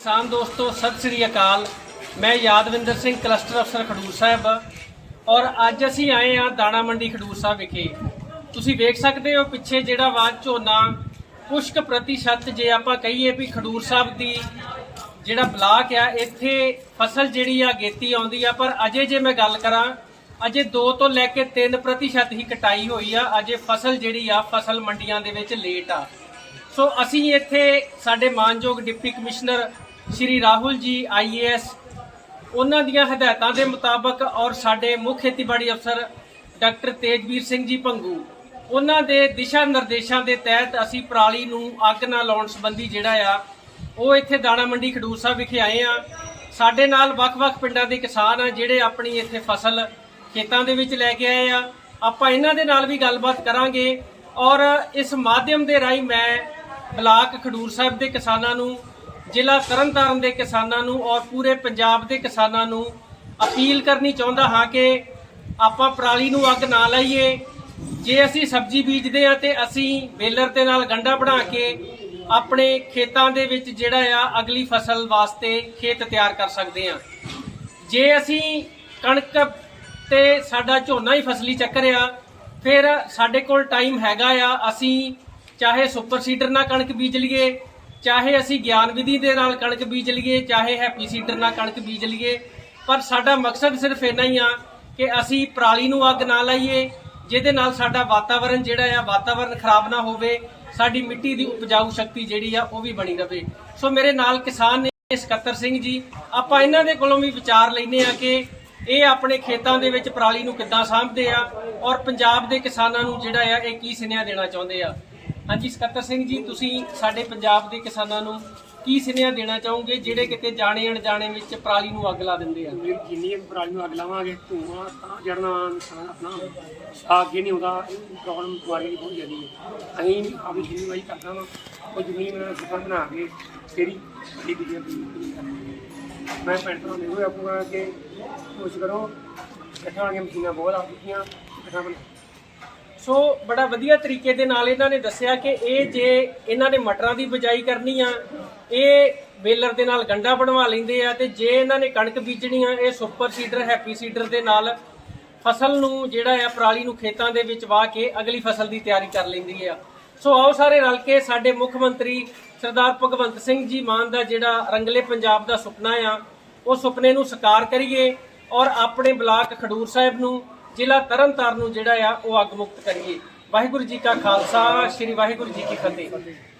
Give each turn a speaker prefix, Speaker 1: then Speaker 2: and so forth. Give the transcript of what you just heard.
Speaker 1: ਕਿਸਾਨ ਦੋਸਤੋ, ਸਤਿ ਸ੍ਰੀ ਅਕਾਲ। ਮੈਂ ਯਾਦਵਿੰਦਰ ਸਿੰਘ, ਕਲਸਟਰ ਅਫਸਰ ਖਡੂਰ ਸਾਹਿਬ। ਔਰ ਅੱਜ ਅਸੀਂ ਆਏ ਆ ਦਾਣਾ ਮੰਡੀ ਖਡੂਰ ਸਾਹਿਬ ਵਿਖੇ। ਤੁਸੀਂ ਵੇਖ ਸਕਦੇ ਹੋ ਪਿੱਛੇ ਜਿਹੜਾ ਵਾ ਝੋਨਾ ਕੁਛ ਕੁ ਪ੍ਰਤੀਸ਼ਤ ਜੇ ਆਪਾਂ ਕਹੀਏ ਵੀ ਖਡੂਰ ਸਾਹਿਬ ਦੀ ਜਿਹੜਾ ਬਲਾਕ ਆ, ਇੱਥੇ ਫਸਲ ਜਿਹੜੀ ਆ ਗੇਤੀ ਆਉਂਦੀ ਆ। ਪਰ ਅਜੇ ਜੇ ਮੈਂ ਗੱਲ ਕਰਾਂ, ਅਜੇ 2 ਤੋਂ ਲੈ ਕੇ 3 ਪ੍ਰਤੀਸ਼ਤ ਹੀ ਕਟਾਈ ਹੋਈ ਆ। ਅਜੇ ਫਸਲ ਜਿਹੜੀ ਆ, ਫਸਲ ਮੰਡੀਆਂ ਦੇ ਵਿੱਚ ਲੇਟ ਆ। ਸੋ ਅਸੀਂ ਇੱਥੇ ਸਾਡੇ ਮਾਨਯੋਗ ਡਿਪਟੀ ਕਮਿਸ਼ਨਰ ਸ਼੍ਰੀ ਰਾਹੁਲ ਜੀ ਆਈਏਐਸ ਉਹਨਾਂ ਦੀਆਂ ਹਦਾਇਤਾਂ ਦੇ ਮੁਤਾਬਕ ਔਰ ਸਾਡੇ ਮੁੱਖ ਖੇਤੀਬਾੜੀ ਅਫਸਰ ਡਾਕਟਰ ਤੇਜਵੀਰ ਸਿੰਘ ਜੀ ਭੰਗੂ ਉਹਨਾਂ ਦੇ ਦਿਸ਼ਾ ਨਿਰਦੇਸ਼ਾਂ ਦੇ ਤਹਿਤ ਅਸੀਂ ਪਰਾਲੀ ਨੂੰ ਅੱਗ ਨਾ ਲਾਉਣ ਸੰਬੰਧੀ ਜਿਹੜਾ ਆ, ਉਹ ਇੱਥੇ ਦਾਣਾ ਮੰਡੀ ਖਡੂਰ ਸਾਹਿਬ ਵਿਖੇ ਆਏ ਆ ਸਾਡੇ ਨਾਲ ਵੱਖ-ਵੱਖ ਪਿੰਡਾਂ ਦੇ ਕਿਸਾਨ ਆ, ਜਿਹੜੇ ਆਪਣੀ ਇੱਥੇ ਫਸਲ ਖੇਤਾਂ ਦੇ ਵਿੱਚ ਲੈ ਕੇ ਆਏ ਆ। ਆਪਾਂ ਇਹਨਾਂ ਦੇ ਨਾਲ ਵੀ ਗੱਲਬਾਤ ਕਰਾਂਗੇ ਔਰ ਇਸ ਮਾਧਿਅਮ ਦੇ ਰਾਹੀਂ ਮੈਂ ਬਲਾਕ ਖਡੂਰ ਸਾਹਿਬ ਦੇ ਕਿਸਾਨਾਂ ਨੂੰ ਜ਼ਿਲ੍ਹਾ ਤਰਨਤਾਰਨ ਦੇ ਕਿਸਾਨਾਂ ਨੂੰ ਔਰ ਪੂਰੇ ਪੰਜਾਬ ਦੇ ਕਿਸਾਨਾਂ ਨੂੰ ਅਪੀਲ ਕਰਨੀ ਚਾਹੁੰਦਾ ਹਾਂ ਕਿ ਆਪਾਂ ਪਰਾਲੀ ਨੂੰ ਅੱਗ ਨਾ ਲਾਈਏ। ਜੇ ਅਸੀਂ ਸਬਜ਼ੀ ਬੀਜਦੇ ਆ ਤੇ ਅਸੀਂ ਬੇਲਰ ਦੇ ਨਾਲ ਗੰਡਾ ਬਣਾ ਕੇ ਆਪਣੇ ਖੇਤਾਂ ਦੇ ਵਿੱਚ ਜਿਹੜਾ ਆ ਅਗਲੀ ਫਸਲ ਵਾਸਤੇ ਖੇਤ ਤਿਆਰ ਕਰ ਸਕਦੇ ਆ ਜੇ ਅਸੀਂ ਕਣਕ ਤੇ ਸਾਡਾ ਝੋਨਾ ਹੀ ਫਸਲੀ ਚੱਕਰ ਆ ਫਿਰ ਸਾਡੇ ਕੋਲ ਟਾਈਮ ਹੈਗਾ ਆ। ਅਸੀਂ ਚਾਹੇ ਸੁਪਰ ਸੀਡਰ ਨਾਲ ਕਣਕ ਬੀਜ ਲਈਏ ਚਾਹੇ ਅਸੀਂ ਗਿਆਨ ਵਿਧੀ ਦੇ ਨਾਲ ਕਣਕ ਬੀਜ ਲਈਏ, ਚਾਹੇ ਹੈਪੀ ਸੀਡਰ ਨਾਲ ਕਣਕ ਬੀਜ ਲਈਏ, ਪਰ ਸਾਡਾ ਮਕਸਦ ਸਿਰਫ ਇੰਨਾ ਹੀ ਆ ਕਿ ਅਸੀਂ ਪਰਾਲੀ ਨੂੰ ਅੱਗ ਨਾ ਲਾਈਏ, ਜਿਹਦੇ ਨਾਲ ਸਾਡਾ ਵਾਤਾਵਰਣ ਜਿਹੜਾ ਆ ਵਾਤਾਵਰਣ ਖਰਾਬ ਨਾ ਹੋਵੇ, ਸਾਡੀ ਮਿੱਟੀ ਦੀ ਉਪਜਾਊ ਸ਼ਕਤੀ ਜਿਹੜੀ ਆ, ਉਹ ਵੀ ਬਣੀ ਰਵੇ। ਸੋ ਮੇਰੇ ਨਾਲ ਕਿਸਾਨ ਨੇ ਸਕੱਤਰ ਸਿੰਘ ਜੀ, ਆਪਾਂ ਇਹਨਾਂ ਦੇ ਕੋਲੋਂ ਵੀ ਵਿਚਾਰ ਲੈਨੇ ਆ ਕਿ ਇਹ ਆਪਣੇ ਖੇਤਾਂ ਦੇ ਵਿੱਚ ਪਰਾਲੀ ਨੂੰ ਕਿੱਦਾਂ ਸਾਂਭਦੇ ਆ ਔਰ ਪੰਜਾਬ ਦੇ ਕਿਸਾਨਾਂ ਨੂੰ ਜਿਹੜਾ ਆ, ਇਹ ਕੀ ਸੁਨੇਹਾ ਦੇਣਾ ਚਾਹੁੰਦੇ ਆ। ਹਾਂਜੀ, ਸਕੱਤਰ ਸਿੰਘ ਜੀ, ਤੁਸੀਂ ਸਾਡੇ ਪੰਜਾਬ ਦੇ ਕਿਸਾਨਾਂ ਨੂੰ ਕੀ ਸੁਨੇਹਾ ਦੇਣਾ ਚਾਹੋਗੇ? ਜਿਹੜੇ ਕਿਤੇ ਜਾਣੇ ਅਣਜਾਣੇ ਵਿੱਚ ਪਰਾਲੀ ਨੂੰ ਅੱਗ ਲਾ ਦਿੰਦੇ ਆ।
Speaker 2: ਵੀ ਜਿੰਨੀ ਪਰਾਲੀ ਨੂੰ ਅੱਗ ਲਾਵਾਂਗੇ, ਧੂਆਂ ਤਾਂ ਜੜਨਾ ਨੁਕਸਾਨ ਆਪਣਾ ਅੱਗੇ ਨਹੀਂ ਹੁੰਦਾ ਪ੍ਰੋਬਲਮ ਬਿਮਾਰੀ ਦੀ ਬਹੁਤ ਜ਼ਿਆਦੀ ਹੈ। ਅਸੀਂ ਆਪਣੀ ਜਿੰਨੀ ਵਾਰੀ ਕਰਦਾ ਵਾ, ਉਹ ਜ਼ਮੀਨ ਮੈਂ ਸਿਫਰ ਬਣਾ ਕੇ ਤੇਰੀ ਵੱਡੀ ਦੀ ਮੈਂ ਪਿੰਡ ਤੋਂ ਨਿਕਲ ਆਪੂਗਾ ਕਿ ਕੋਸ਼ਿਸ਼ ਕਰੋ, ਇਕੱਠਾ ਵਾਲੀਆਂ ਮਸ਼ੀਨਾਂ ਬਹੁਤ ਆ ਚੁੱਕੀਆਂ, ਇਕੱਠਾ
Speaker 1: ਸੋ ਬੜਾ ਵਧੀਆ ਤਰੀਕੇ ਦੇ ਨਾਲ ਇਹਨਾਂ ਨੇ ਦੱਸਿਆ ਕਿ ਇਹ ਜੇ ਇਹਨਾਂ ਨੇ ਮਟਰਾਂ ਦੀ ਬਜਾਈ ਕਰਨੀ ਆ, ਇਹ ਵੇਲਰ ਦੇ ਨਾਲ ਗੰਡਾ ਬਣਵਾ ਲੈਂਦੇ ਆ ਤੇ ਜੇ ਇਹਨਾਂ ਨੇ ਕਣਕ ਬੀਜਣੀ ਆ, ਇਹ ਸੁਪਰ ਸੀਡਰ, ਹੈਪੀ ਸੀਡਰ ਦੇ ਨਾਲ ਫਸਲ ਨੂੰ ਜਿਹੜਾ ਆ ਪਰਾਲੀ ਨੂੰ ਖੇਤਾਂ ਦੇ ਵਿੱਚ ਵਾਹ ਕੇ ਅਗਲੀ ਫਸਲ ਦੀ ਤਿਆਰੀ ਕਰ ਲੈਂਦੀ ਆ। ਸੋ ਆਓ ਸਾਰੇ ਰਲ ਕੇ ਸਾਡੇ ਮੁੱਖ ਮੰਤਰੀ ਸਰਦਾਰ ਭਗਵੰਤ ਸਿੰਘ ਜੀ ਮਾਨ ਦਾ ਜਿਹੜਾ ਰੰਗਲੇ ਪੰਜਾਬ ਦਾ ਸੁਪਨਾ ਆ, ਉਹ ਸੁਪਨੇ ਨੂੰ ਸਾਕਾਰ ਕਰੀਏ ਔਰ ਆਪਣੇ ਬਲਾਕ ਖਡੂਰ ਸਾਹਿਬ ਨੂੰ ਜ਼ਿਲ੍ਹਾ ਤਰਨਤਾਰਨ ਨੂੰ ਜਿਹੜਾ ਆ ਉਹ ਅੱਗ ਮੁਕਤ ਕਰੀਏ ਵਾਹਿਗੁਰੂ ਜੀ ਕਾ ਖਾਲਸਾ ਸ੍ਰੀ ਵਾਹਿਗੁਰੂ ਜੀ ਕੀ ਫਤਿਹ